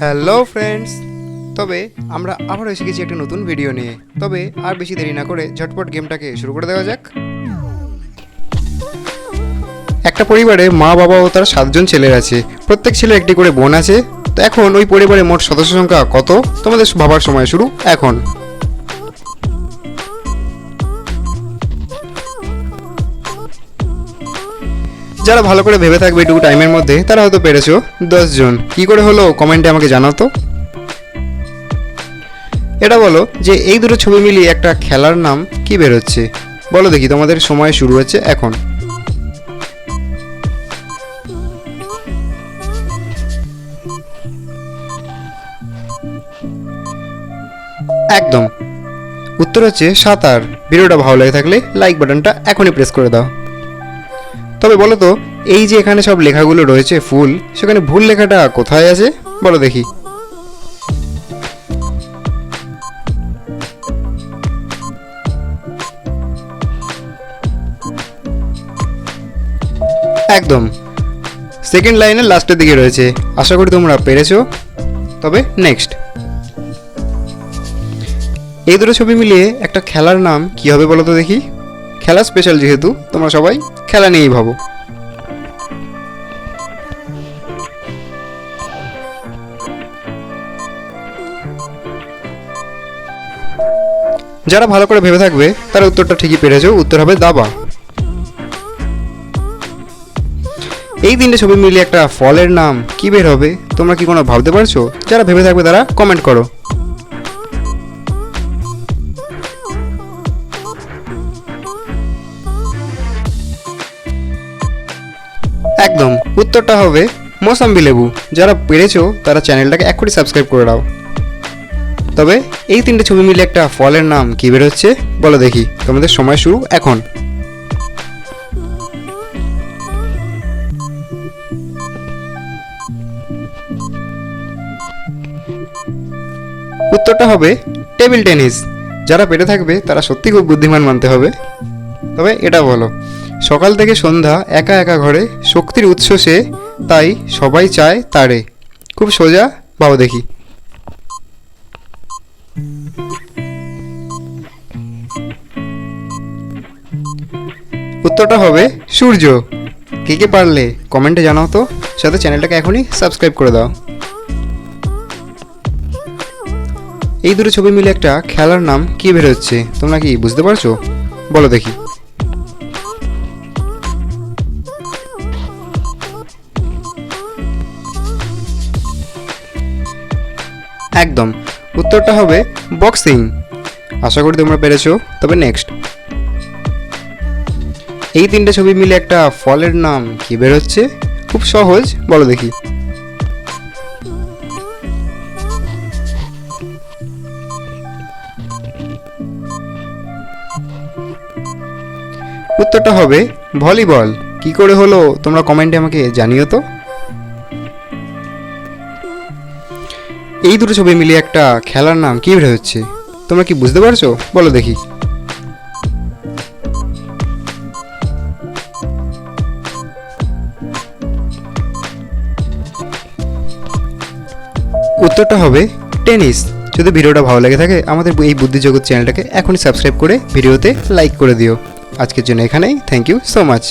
Hello friends তবে আমরা আবারও এসে গেছি একটা নতুন ভিডিও নিয়ে। তবে আর বেশি দেরি না করে ঝটপট গেমটাকে শুরু করে দেওয়া যাক। একটা পরিবারে মা, বাবা ও তার সাতজন ছেলের আছে। প্রত্যেক ছেলে একটি করে বোন আছে। তো এখন ওই পরিবারে মোট সদস্য সংখ্যা কত? তোমাদের ভাবার সময় শুরু এখন। যারা ভালো করে ভেবে থাকবে একটু টাইমের মধ্যে, তারা হয়তো পেরেছ জন কি করে হলো কমেন্টে আমাকে জানাও তো। এটা বলো যে এই দুটো ছবি মিলিয়ে একটা খেলার নাম কি বেরোচ্ছে? বলো দেখি, তোমাদের সময় শুরু হচ্ছে এখন। একদম। উত্তর হচ্ছে সাঁতার ভিডিওটা ভালো লাগে থাকলে লাইক বাটনটা এখনই প্রেস করে দাও। তবে বলো তো এই যে এখানে সব লেখাগুলো রয়েছে ফুল, সেখানে ভুল লেখাটা কোথায় আছে? বলো দেখি। একদম। সেকেন্ড লাইনের লাস্টের দিকে রয়েছে। আশা করি তোমরা পেরেছ। তবে নেক্সট এই দুটো ছবি মিলিয়ে একটা খেলার নাম কি হবে বলো তো দেখি? খেলা স্পেশাল যেহেতু, তোমরা সবাই খেলা নিয়েই ভাবো। যারা ভালো করে ভেবে থাকবে, তারা উত্তরটা ঠিকই পেরেছ, উত্তর হবে দাবা। এই তিনটে ছবি মিলিয়ে একটা ফলের নাম কি বের হবে, তোমরা কি কোনো ভাবতে পারছ? যারা ভেবে থাকবে তারা কমেন্ট করো। একদম। উত্তরটা হবে মোসাম্বি লেবু। যারা পেরেছ, তারা চ্যানেলটাকে এক্ষুনি সাবস্ক্রাইব করে দাও। তবে এই তিনটে ছবি মিলে একটা ফলের নাম কি বেরোচ্ছে? বলো দেখি। তোমাদের সময় শুরু এখন। উত্তরটা হবে টেবিল টেনিস। যারা পেরে থাকবে, তারা সত্যি খুব বুদ্ধিমান মানতে হবে। তবে এটা বলো। সকাল থেকে সন্ধ্যা একা একা ঘরে শক্তির উৎস সে, তাই সবাই চায় তারে। খুব সোজা ভাও দেখি। উত্তরটা হবে সূর্য। কে কে পারলে কমেন্টে জানাও তো। সাথে চ্যানেলটাকে এখনই সাবস্ক্রাইব করে দাও। এই দুটো ছবি মিলে একটা খেলার নাম কি বেরোচ্ছে, তোমরা কি বুঝতে পারছ? বলো দেখি। একদম। উত্তরটা হবে বক্সিং। আশা করি তোমরা পেরেছ, তবে নেক্সট এই তিনটে ছবি মিলে একটা ফলের নাম কি বেরোচ্ছে খুব সহজ, বলো দেখি। উত্তরটা হবে ভলিবল। কি করে হলো, তোমরা কমেন্টে আমাকে জানিও তো। এই দুটো ছবি মিলিয়ে একটা খেলার নাম কি বের হচ্ছে? তোমরা কি বুঝতে পারছ? বলো দেখি। উত্তরটা হবে টেনিস। যদি ভিডিওটা ভালো লেগে থাকে, আমাদের এই বুদ্ধিজগৎ চ্যানেলটাকে এখনই সাবস্ক্রাইব করে ভিডিওতে লাইক করে দিও। আজকের জন্য এখানেই। Thank you so much.